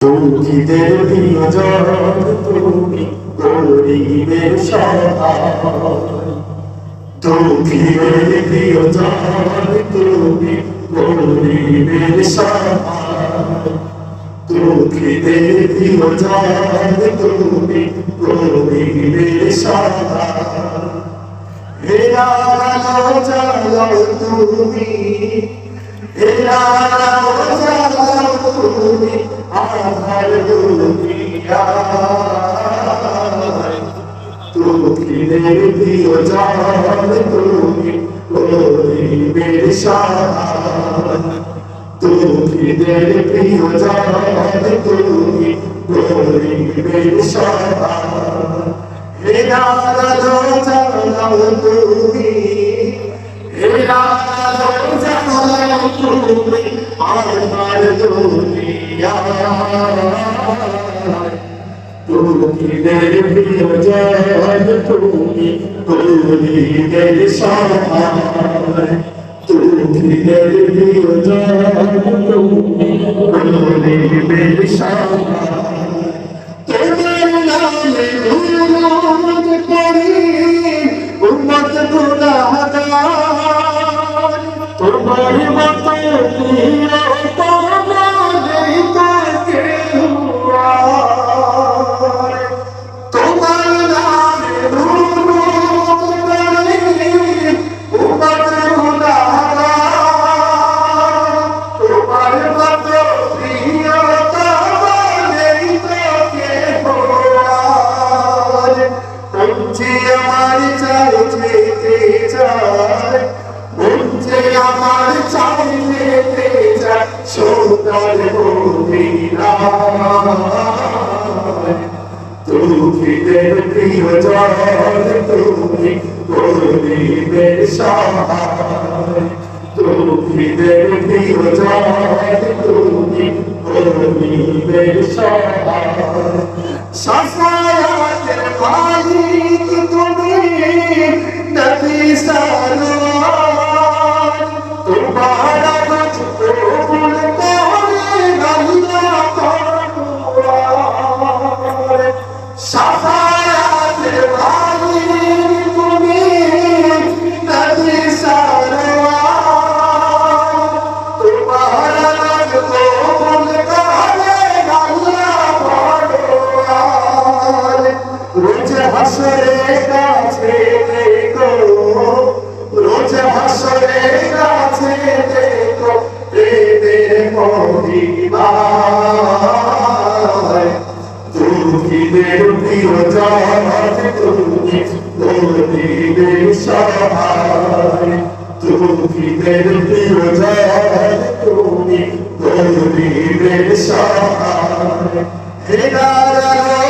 দুঃখীদের প্রিয়জন তুমি গরিবের সহায় দুঃখীদের প্রিয়জন তুমি গরিবের সহায় দুঃখীদের প্রিয়জন তুমি গরিবের সহায় হেরা চালাও তুমি হেরা চালাও তুমি আধার দুনিয়া তুমিদের প্রিয় জান তুমি গরিবের সাহায্য তুমিদের প্রিয় জান তুমি গরিবের সাহায্য হেরা চালাও তুমি হেরা চালাও তুমি আমার দুনিয়া তুমিদের প্রিয় জান তুমি গরিবের সহায় তুমিদের প্রিয় জান তুমি গরিবের সহায় তোমার নামে গুরুজ করি উম্মত গুনাহগার তোমার মতো চায় পৌঁছে আমার চাই যেতে চায় সোনার মদিনা তুমিদের প্রিয় জন তুমি গরিবের সহায়। তুমিদের প্রিয় জন তুমি গরিবের সহায়। সাফায়াতের মালিক হাসরে কাছে দেখো। রোজ হাসরে কাছে দেখো। প্রেমের মহিমায়। তুমিদের প্রিয় জান তুমি গরিবের সহায়। তুমিদের প্রিয় জান তুমি গরিবের সহায়। হেরার জালাও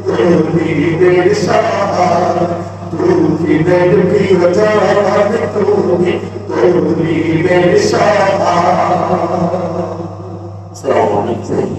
সহায় তুমিদের প্রিয় জান তুমি গরিবের সহায় আসসালামু আলাইকুম